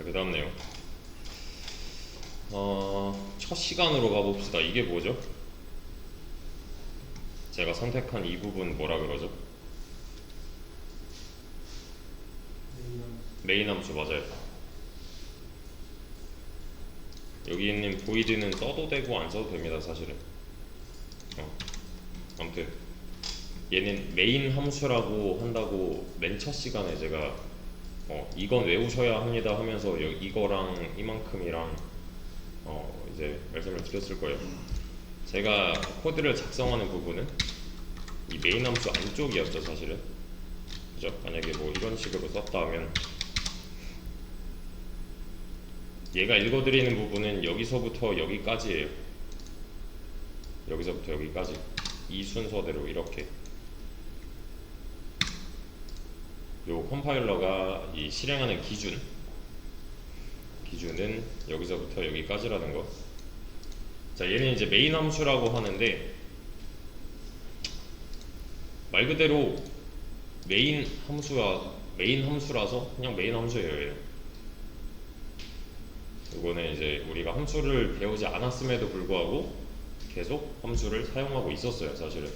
자, 그 다음 내용. 어, 첫 시간으로 가봅시다. 이게 뭐죠? 제가 선택한 이 부분 뭐라 그러죠? 메인 함수 맞아요. 여기 있는 보이드는 써도 되고 안 써도 됩니다, 사실은. 어. 아무튼 얘는 메인 함수라고 한다고 맨 첫 시간에 제가 어, 이건 외우셔야 합니다 하면서 여- 이거랑 이만큼이랑 어, 이제 말씀을 드렸을 거예요. 제가 코드를 작성하는 부분은 이 메인 함수 안쪽이었죠, 사실은. 그죠? 만약에 뭐 이런 식으로 썼다 하면 얘가 읽어드리는 부분은 여기서부터 여기까지예요. 여기서부터 여기까지 이 순서대로 이렇게 요 컴파일러가 이 실행하는 기준 기준은 여기서부터 여기까지라는 거. 자, 얘는 이제 메인 함수라고 하는데 말 그대로 메인 함수가 메인 함수라서 그냥 메인 함수예요. 이거는 이제 우리가 함수를 배우지 않았음에도 불구하고 계속 함수를 사용하고 있었어요, 사실은.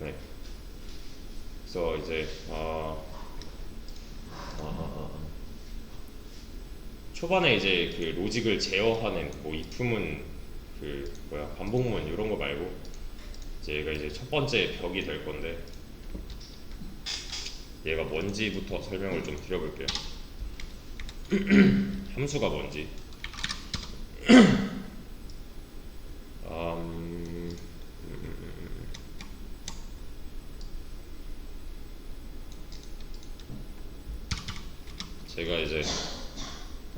네. 그래서 이제 아, 초반에 이제 그 로직을 제어하는 뭐 if문 그 뭐야 반복문 이런 거 말고 이제 얘가 이제 첫 번째 벽이 될 건데 얘가 뭔지부터 설명을 좀 드려볼게요. 함수가 뭔지. 음, 제가 이제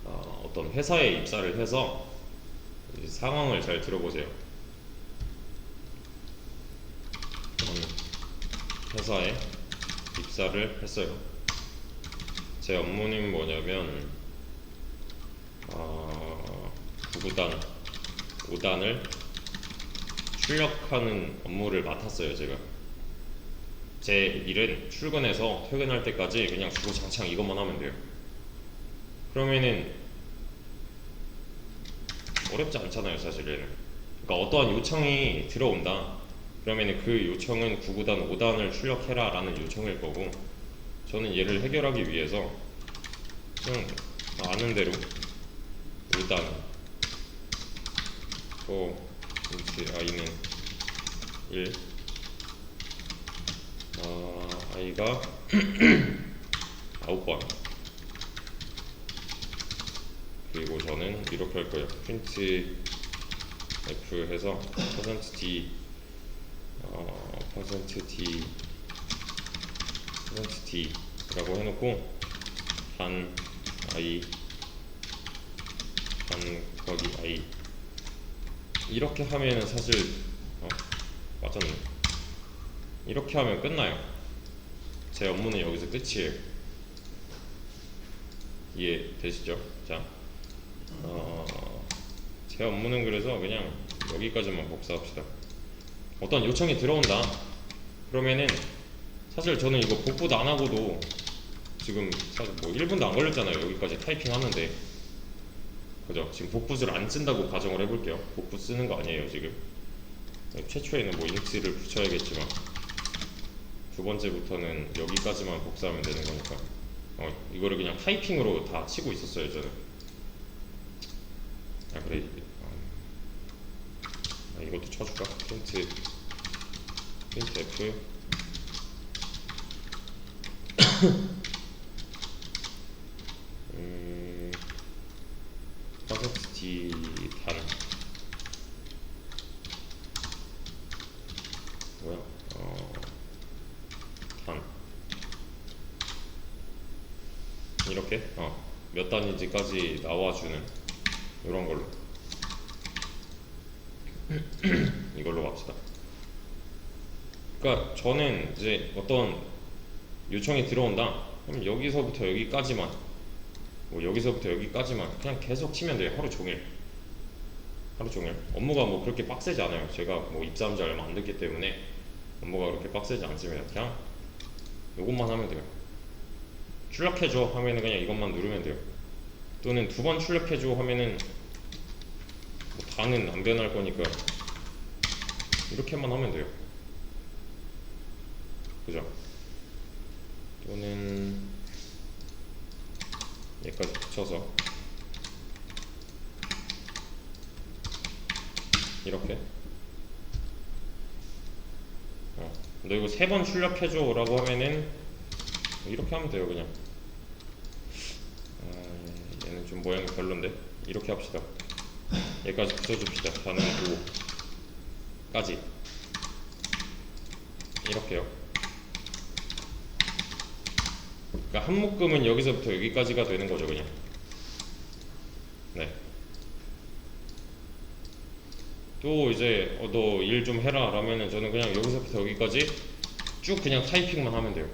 어, 어떤 회사에 입사를 해서 이 상황을 잘 들어보세요. 회사에 입사를 했어요. 제 업무는 뭐냐면 어, 9구단, 5단을 출력하는 업무를 맡았어요, 제가. 제 일은 출근해서 퇴근할 때까지 그냥 주구장창 이것만 하면 돼요. 그러면은 어렵지 않잖아요, 사실은. 그러니까 어떠한 요청이 들어온다. 그러면은 그 요청은 9구단, 5단을 출력해라 라는 요청일 거고, 저는 얘를 해결하기 위해서 그냥 아는 대로 5단 또 인치 i는 1 아, i가 9번 그리고 저는 이렇게 할 거예요. 프린트 f 해서 %d 어, %d %d라고 해놓고 단 i 단 거기 i. 이렇게 하면은 사실 어, 맞았네. 이렇게 하면 끝나요. 제 업무는 여기서 끝이에요. 이해 되시죠? 자, 어, 제 업무는 그래서 그냥 여기까지만 복사합시다 어떤 요청이 들어온다 그러면은 사실 저는 이거 복구도 안 하고도 지금 사실 뭐 1분도 안 걸렸잖아요 여기까지 타이핑 하는데 그죠? 지금 복붙을 안 쓴다고 가정을 해볼게요. 복붙 쓰는 거 아니에요 지금. 최초에는 뭐 인트를 붙여야겠지만 두 번째부터는 여기까지만 복사하면 되는 거니까. 어, 이거를 그냥 타이핑으로 다 치고 있었어요 저는. 아 그래. 아, 이것도 쳐줄까? 프린트 프린트 F 음. 퍼센트 단 뭐야 어, 단 이렇게 어, 몇 단인지까지 나와주는 이런 걸로. 이걸로 갑시다. 그러니까 저는 이제 어떤 요청이 들어온다. 그럼 여기서부터 여기까지만 뭐 여기서부터 여기까지만 그냥 계속 치면 돼요 하루 종일. 하루 종일. 업무가 뭐 그렇게 빡세지 않아요. 제가 뭐 입사한 지 얼마 안 됐기 때문에 업무가 그렇게 빡세지 않습니다 그냥 이것만 하면 돼요. 출력해줘 하면은 그냥 이것만 누르면 돼요 또는 두 번 출력해줘 하면은 뭐 다는 안 변할 거니까 이렇게만 하면 돼요. 그죠? 또는 얘까지 붙여서 이렇게 어, 너 이거 세 번 출력해줘 라고 하면은 이렇게 하면 돼요 그냥 좀 모양이 별론데? 이렇게 합시다. 얘까지 붙여줍시다. 다는 5까지. 이렇게요. 그러니까 한 묶음은 여기서부터 여기까지가 되는 거죠 그냥. 네. 또 이제 어, 너 일 좀 해라. 라면은 저는 그냥 여기서부터 여기까지 쭉 그냥 타이핑만 하면 돼요.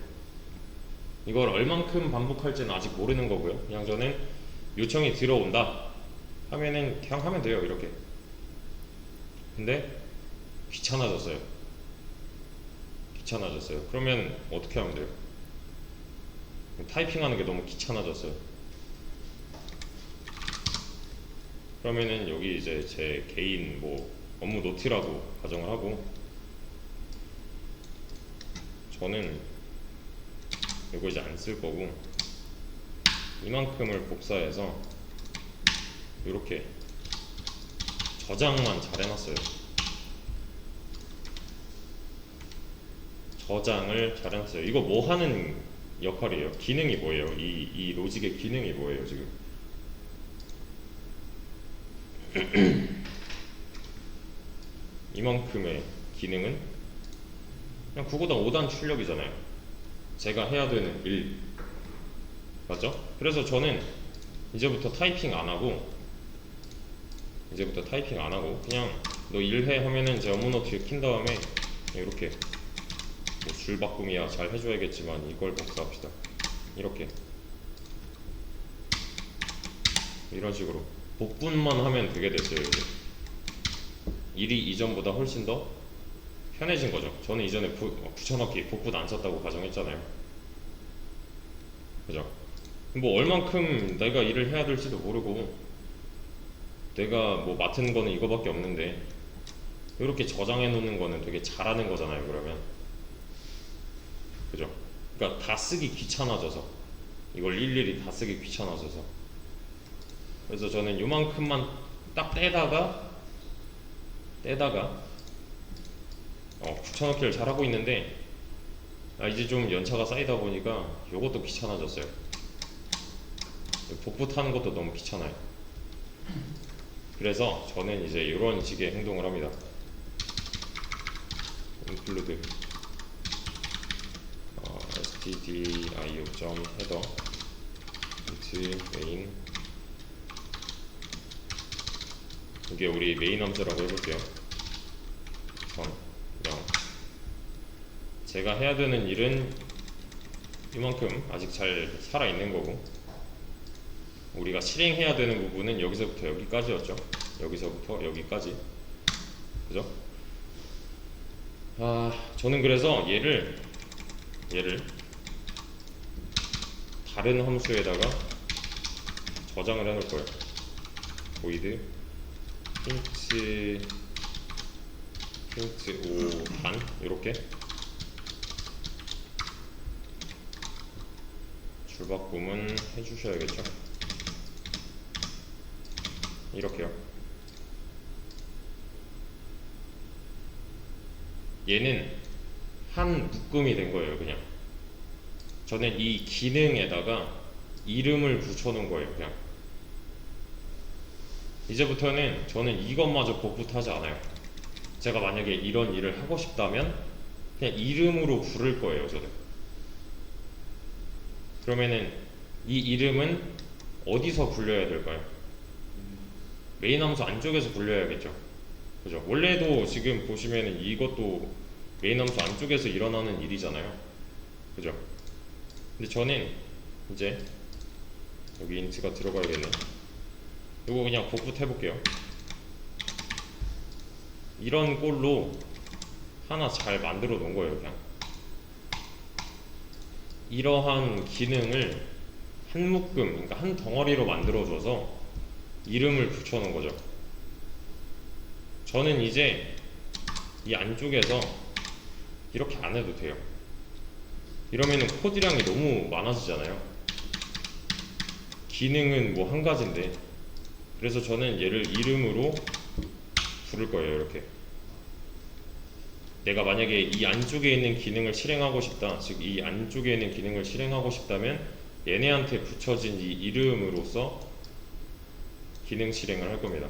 이걸 얼만큼 반복할지는 아직 모르는 거고요. 그냥 저는 요청이 들어온다. 하면은 그냥 하면 돼요 이렇게. 근데 귀찮아졌어요. 귀찮아졌어요. 그러면 어떻게 하면 돼요? 타이핑하는 게 너무 귀찮아졌어요. 그러면은 여기 이제 제 개인 뭐 업무 노트라고 가정을 하고 저는 이거 이제 안 쓸 거고 이만큼을 복사해서 이렇게 저장만 잘 해놨어요. 저장을 잘 해놨어요. 이거 뭐 하는 역할이에요? 기능이 뭐예요? 이, 이 로직의 기능이 뭐예요, 지금? 이만큼의 기능은 그냥 구구단 5단 출력이잖아요. 제가 해야 되는 일 맞죠? 그래서 저는 이제부터 타이핑 안 하고 이제부터 타이핑 안 하고 그냥 너 일해 하면은 제 업무 노트 킨 다음에 이렇게 뭐 줄 바꿈이야 잘 해줘야겠지만 이걸 복사합시다. 이렇게 이런 식으로 복분만 하면 되게 됐어요. 이제. 일이 이전보다 훨씬 더 편해진 거죠. 저는 이전에 부, 어, 붙여넣기 복분 안 썼다고 가정했잖아요. 그죠? 뭐 얼만큼 내가 일을 해야 될지도 모르고 내가 뭐 맡은 거는 이거밖에 없는데 이렇게 저장해 놓는 거는 되게 잘하는 거잖아요. 그러면 그죠? 그러니까 다 쓰기 귀찮아져서 이걸 일일이 다 쓰기 귀찮아져서 그래서 저는 요만큼만 딱 떼다가 떼다가 어, 붙여넣기를 잘 하고 있는데 아, 이제 좀 연차가 쌓이다 보니까 요것도 귀찮아졌어요. 복부 타는 것도 너무 귀찮아요. 그래서 저는 이제 이런 식의 행동을 합니다. include 어, stdio 점 header int main 이게 우리 메인 함수라고 해볼게요. 선, 0 제가 해야 되는 일은 이만큼 아직 잘 살아 있는 거고 우리가 실행해야 되는 부분은 여기서부터 여기까지였죠. 여기서부터 여기까지. 그죠? 아, 저는 그래서 얘를 얘를 다른 함수에다가 저장을 해 놓을 거예요. void 힌트 힌트 5단 이렇게 줄바꿈은 해주셔야겠죠. 이렇게요. 얘는 한 묶음이 된 거예요, 그냥. 저는 이 기능에다가 이름을 붙여놓은 거예요, 그냥. 이제부터는 저는 이것마저 복붙하지 않아요. 제가 만약에 이런 일을 하고 싶다면 그냥 이름으로 부를 거예요, 저는. 그러면은 이 이름은 어디서 불려야 될까요? 메인 함수 안쪽에서 불려야겠죠. 그죠? 원래도 지금 보시면은 이것도 메인 함수 안쪽에서 일어나는 일이잖아요. 그죠? 근데 저는 이제 여기 인트가 들어가야겠네. 이거 그냥 복붙 해볼게요. 이런 꼴로 하나 잘 만들어 놓은 거예요, 그냥. 이러한 기능을 한 묶음, 그러니까 한 덩어리로 만들어줘서 이름을 붙여놓은 거죠. 저는 이제 이 안쪽에서 이렇게 안 해도 돼요. 이러면은 코드량이 너무 많아지잖아요. 기능은 뭐 한 가지인데. 그래서 저는 얘를 이름으로 부를 거예요, 이렇게. 내가 만약에 이 안쪽에 있는 기능을 실행하고 싶다, 즉 이 안쪽에 있는 기능을 실행하고 싶다면 얘네한테 붙여진 이 이름으로서 기능 실행을 할 겁니다.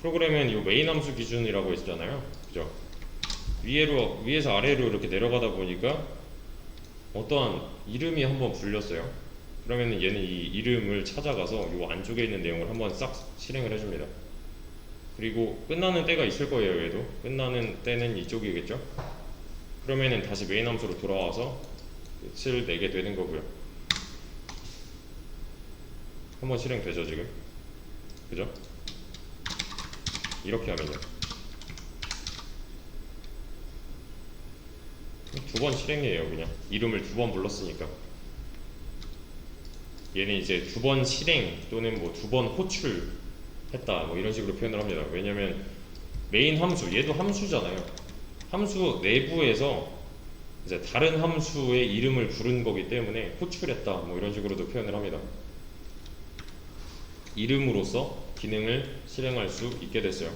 프로그램은 이 메인 함수 기준이라고 했잖아요. 그죠? 위에로 위에서 아래로 이렇게 내려가다 보니까 어떠한 이름이 한번 불렸어요. 그러면은 얘는 이 이름을 찾아가서 이 안쪽에 있는 내용을 한번 싹 실행을 해줍니다. 그리고 끝나는 때가 있을 거예요. 얘도 끝나는 때는 이쪽이겠죠. 그러면은 다시 메인 함수로 돌아와서 끝을 내게 되는 거고요. 한번 실행되죠 지금? 그죠? 이렇게 하면요. 두 번 실행이에요 그냥 이름을 두 번 불렀으니까 얘는 이제 두 번 실행 또는 뭐 두 번 호출 했다 뭐 이런 식으로 표현을 합니다 왜냐면 메인 함수 얘도 함수잖아요 함수 내부에서 이제 다른 함수의 이름을 부른 거기 때문에 호출했다 뭐 이런 식으로도 표현을 합니다 이름으로서 기능을 실행할 수 있게 됐어요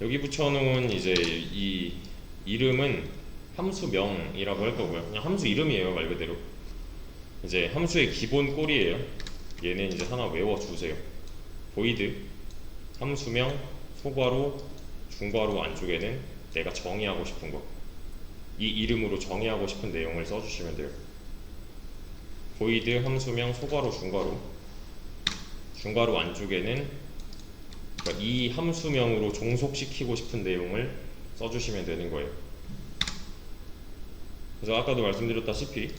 여기 붙여놓은 이제 이 이름은 함수명이라고 할 거고요. 그냥 함수 이름이에요 말 그대로. 이제 함수의 기본 꼴이에요. 얘는 이제 하나 외워 주세요. void 함수명 소괄호 중괄호 안쪽에는 내가 정의하고 싶은 거. 이 이름으로 정의하고 싶은 내용을 써주시면 돼요. void 함수명 소괄호 중괄호 중괄호 안쪽에는 그러니까 이 함수명으로 종속시키고 싶은 내용을 써주시면 되는 거예요. 그래서 아까도 말씀드렸다시피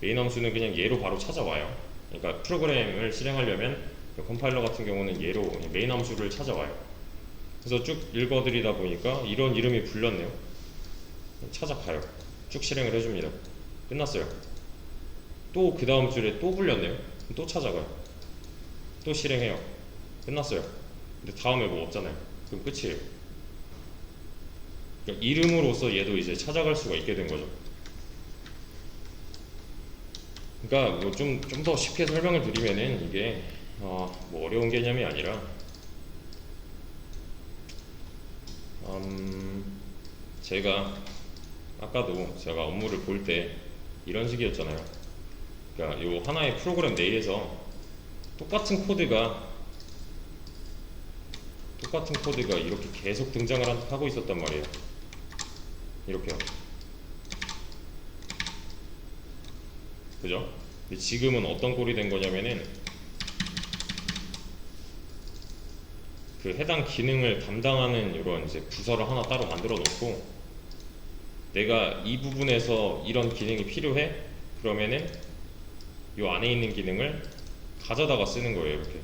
메인 함수는 그냥 얘로 바로 찾아와요. 그러니까 프로그램을 실행하려면 컴파일러 같은 경우는 얘로 메인 함수를 찾아와요. 그래서 쭉 읽어드리다 보니까 이런 이름이 불렸네요. 찾아가요. 쭉 실행을 해줍니다. 끝났어요. 또 그 다음 줄에 또 불렸네요. 또 찾아가요. 또 실행해요. 끝났어요. 근데 다음에 뭐 없잖아요. 그럼 끝이에요. 그러니까 이름으로서 얘도 이제 찾아갈 수가 있게 된 거죠. 그러니까 뭐 좀 좀 더 쉽게 설명을 드리면은 이게 어, 뭐 어려운 개념이 아니라 음, 제가 아까도 제가 업무를 볼 때 이런 식이었잖아요. 그러니까 요 하나의 프로그램 내에서 똑같은 코드가 똑같은 코드가 이렇게 계속 등장을 하- 하고 있었단 말이에요. 이렇게요. 그죠? 근데 지금은 어떤 꼴이 된 거냐면은 그 해당 기능을 담당하는 이런 이제 부서를 하나 따로 만들어 놓고 내가 이 부분에서 이런 기능이 필요해 그러면은 이 안에 있는 기능을 가져다가 쓰는 거예요 이렇게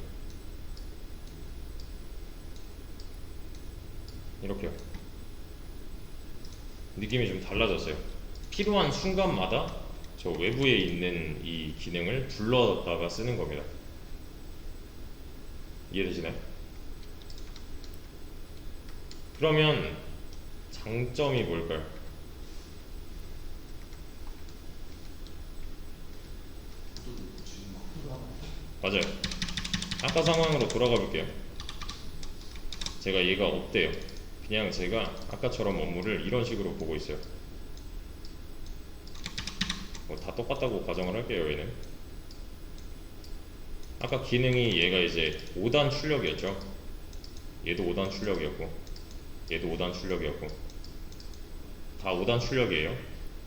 이렇게요 느낌이 좀 달라졌어요 필요한 순간마다 저 외부에 있는 이 기능을 불러다가 쓰는 겁니다. 이해되시나요? 그러면 장점이 뭘까요? 맞아요. 아까 상황으로 돌아가 볼게요. 제가 얘가 없대요. 그냥 제가 아까처럼 업무를 이런 식으로 보고 있어요. 뭐 다 똑같다고 가정을 할게요 얘는 아까 기능이 얘가 이제 5단 출력이었죠 얘도 5단 출력이었고 얘도 5단 출력이었고 다 5단 출력이에요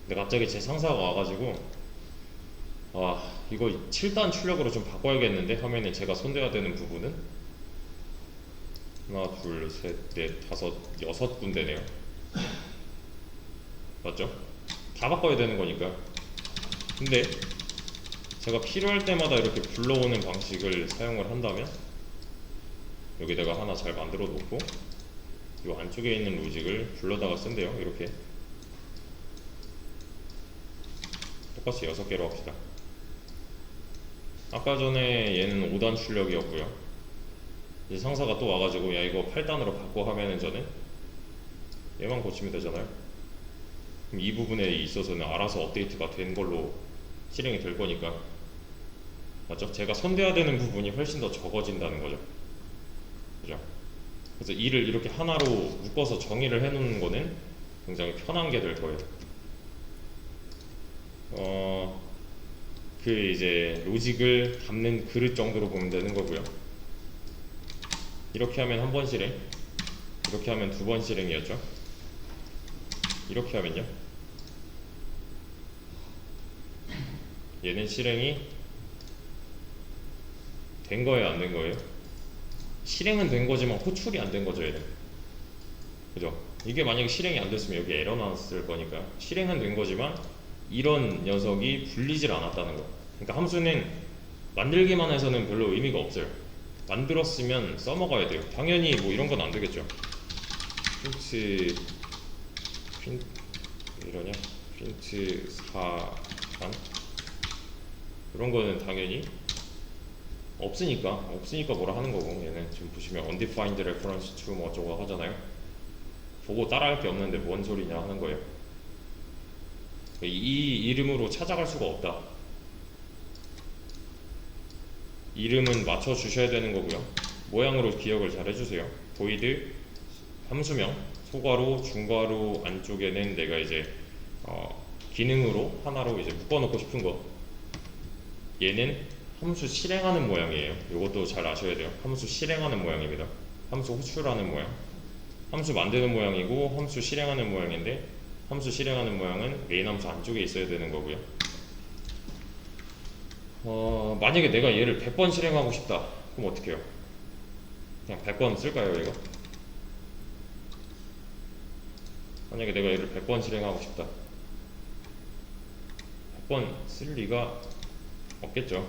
근데 갑자기 제 상사가 와가지고 아 이거 7단 출력으로 좀 바꿔야겠는데? 하면은 제가 손대야 되는 부분은? 하나 둘셋넷 다섯 여섯 군데네요. 맞죠? 다 바꿔야 되는 거니까. 근데 제가 필요할 때마다 이렇게 불러오는 방식을 사용을 한다면? 여기다가 하나 잘 만들어 놓고 이 안쪽에 있는 로직을 불러다가 쓴대요 이렇게. 포커스 6개로 합시다. 아까 전에 얘는 5단 출력이었고요. 이제 상사가 또 와가지고 야 이거 8단으로 바꿔 하면은 저는 얘만 고치면 되잖아요. 그럼 이 부분에 있어서는 알아서 업데이트가 된 걸로 실행이 될 거니까 맞죠? 제가 손대야 되는 부분이 훨씬 더 적어진다는 거죠. 그죠? 그래서 일을 이렇게 하나로 묶어서 정의를 해놓는 거는 굉장히 편한 게 될 거예요. 어, 그 이제 로직을 담는 그릇 정도로 보면 되는 거고요. 이렇게 하면 한 번 실행, 이렇게 하면 두 번 실행이었죠. 이렇게 하면요. 얘는 실행이 된 거예요, 안 된 거예요? 실행은 된 거지만 호출이 안 된 거죠, 얘는. 그죠? 이게 만약에 실행이 안 됐으면 여기 에러 나왔을 거니까 실행은 된 거지만 이런 녀석이 불리질 않았다는 거. 그러니까 함수는 만들기만 해서는 별로 의미가 없어요. 만들었으면 써먹어야 돼요. 당연히 뭐 이런 건 안 되겠죠. 프린트 프린 이러냐? 프린트 4단 이런 거는 당연히 없으니까 없으니까 뭐라 하는 거고 얘는 지금 보시면 undefined reference to 뭐 어쩌고 하잖아요. 보고 따라할 게 없는데 뭔 소리냐 하는 거예요. 이 이름으로 찾아갈 수가 없다. 이름은 맞춰 주셔야 되는 거고요. 모양으로 기억을 잘 해주세요. void 함수명 소괄호 중괄호 안쪽에는 내가 이제 어, 기능으로 하나로 이제 묶어놓고 싶은 거. 얘는 함수 실행하는 모양이에요. 이것도 잘 아셔야 돼요. 함수 실행하는 모양입니다. 함수 호출하는 모양. 함수 만드는 모양이고 함수 실행하는 모양인데 함수 실행하는 모양은 메인 함수 안쪽에 있어야 되는 거고요. 어, 만약에 내가 얘를 100번 실행하고 싶다. 그럼 어떻게 해요? 그냥 100번 쓸까요, 이거? 만약에 내가 얘를 100번 실행하고 싶다. 100번 쓸 리가 없겠죠.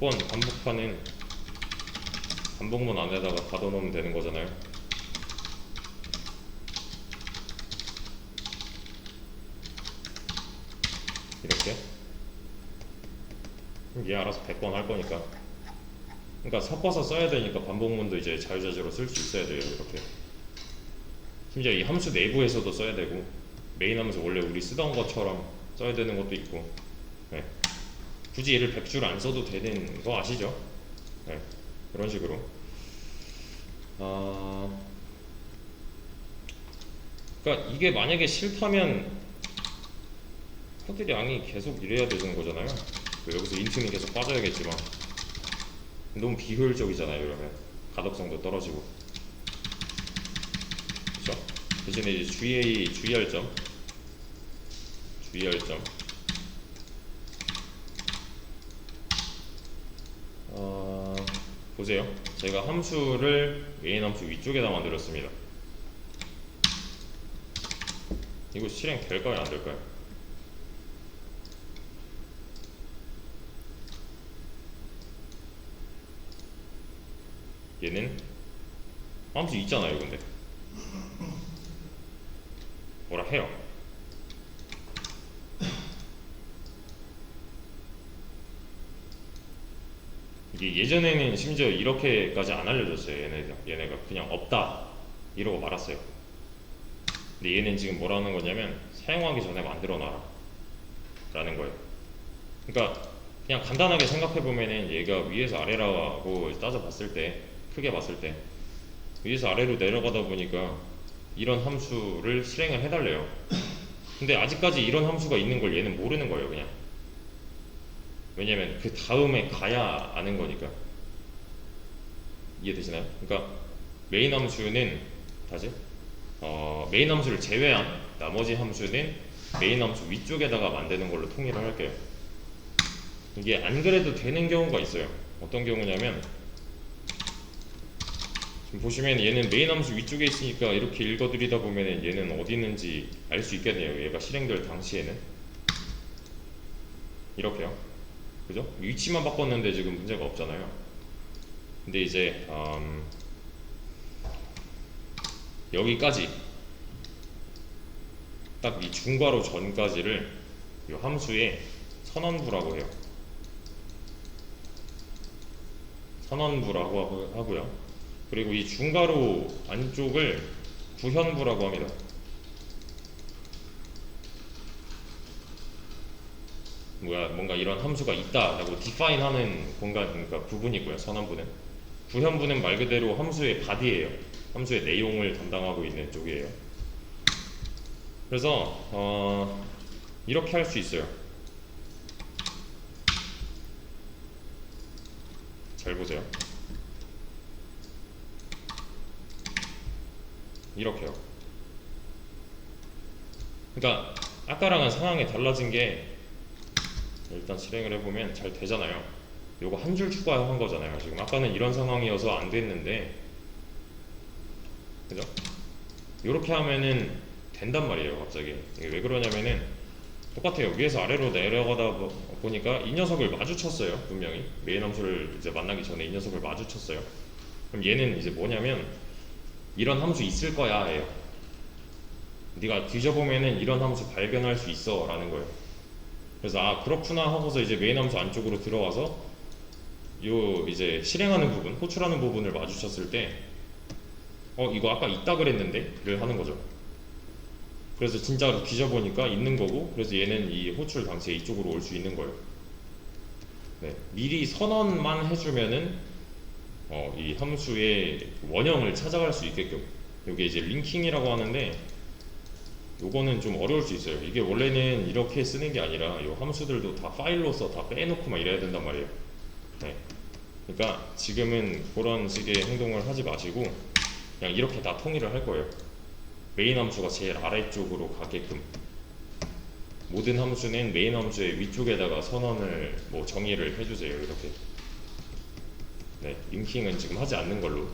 100번 반복하는 반복문 안에다가 가둬놓으면 되는 거잖아요. 이렇게. 얘 알아서 100번 할 거니까. 그러니까 섞어서 써야 되니까 반복문도 이제 자유자재로 쓸 수 있어야 돼요. 이렇게. 심지어 이 함수 내부에서도 써야 되고 메인 함수 원래 우리 쓰던 것처럼 써야 되는 것도 있고. 네. 굳이 얘를 100줄 안 써도 되는 거 아시죠? 네. 그런 식으로. 아, 그러니까 이게 만약에 싫다면 코드량이 계속 이래야 되는 거잖아요. 그 여기서 인트는 계속 빠져야겠지만 너무 비효율적이잖아요. 이러면 가독성도 떨어지고. 그렇죠? 대신에 이제 주의 주의할 점, 주의할 점. 어, 보세요. 제가 함수를 메인 함수 위쪽에다 만들었습니다. 이거 실행 될까요? 안 될까요? 얘는 함수 있잖아요, 근데 뭐라 해요? 이게 예전에는 심지어 이렇게까지 안 알려줬어요. 얘네가 얘네가 그냥 없다 이러고 말았어요. 근데 얘는 지금 뭐라는 거냐면 사용하기 전에 만들어놔라 라는 거예요. 그러니까 그냥 간단하게 생각해 보면은 얘가 위에서 아래라고 따져봤을 때 크게 봤을 때 위에서 아래로 내려가다 보니까 이런 함수를 실행을 해달래요. 근데 아직까지 이런 함수가 있는 걸 얘는 모르는 거예요, 그냥. 왜냐면 그 다음에 가야 아는 거니까. 이해되시나요? 그러니까 메인 함수는 다시 어, 메인 함수를 제외한 나머지 함수는 메인 함수 위쪽에다가 만드는 걸로 통일을 할게요. 이게 안 그래도 되는 경우가 있어요. 어떤 경우냐면 보시면 얘는 메인 함수 위쪽에 있으니까 이렇게 읽어드리다 보면 얘는 어디 있는지 알 수 있겠네요. 얘가 실행될 당시에는 이렇게요. 그죠? 위치만 바꿨는데 지금 문제가 없잖아요. 근데 이제 음, 여기까지 딱 이 중괄호 전까지를 이 함수의 선언부라고 해요. 선언부라고 하고- 하고요. 그리고 이 중괄호 안쪽을 구현부라고 합니다. 뭐야 뭔가 이런 함수가 있다라고 디파인하는 공간 그러니까 부분이고요. 선언부는 구현부는 말 그대로 함수의 바디예요. 함수의 내용을 담당하고 있는 쪽이에요. 그래서 어, 이렇게 할 수 있어요. 잘 보세요. 이렇게요. 그러니까 아까랑은 상황이 달라진 게 일단 실행을 해보면 잘 되잖아요. 요거 한 줄 추가한 거잖아요. 지금 아까는 이런 상황이어서 안 됐는데, 그죠? 요렇게 하면은 된단 말이에요. 갑자기 이게 왜 그러냐면은 똑같아요. 위에서 아래로 내려가다 보- 보니까 이 녀석을 마주쳤어요. 분명히 메인 함수를 이제 만나기 전에 이 녀석을 마주쳤어요. 그럼 얘는 이제 뭐냐면 이런 함수 있을 거야 해요. 네가 뒤져보면은 이런 함수 발견할 수 있어 라는 거예요. 그래서 아 그렇구나 하고서 이제 메인 함수 안쪽으로 들어와서 요 이제 실행하는 부분, 호출하는 부분을 마주쳤을 때 어 이거 아까 있다 그랬는데 를 하는 거죠. 그래서 진짜로 뒤져보니까 있는 거고 그래서 얘는 이 호출 당시에 이쪽으로 올 수 있는 거예요. 네, 미리 선언만 해주면은 어, 이 함수의 원형을 찾아갈 수 있게끔 이게 이제 링킹이라고 하는데 요거는 좀 어려울 수 있어요. 이게 원래는 이렇게 쓰는 게 아니라 요 함수들도 다 파일로서 다 빼놓고 막 이래야 된단 말이에요. 네. 그러니까 지금은 그런 식의 행동을 하지 마시고 그냥 이렇게 다 통일을 할 거예요. 메인 함수가 제일 아래쪽으로 가게끔 모든 함수는 메인 함수의 위쪽에다가 선언을 뭐 정의를 해주세요. 이렇게. 네, 링킹은 지금 하지 않는 걸로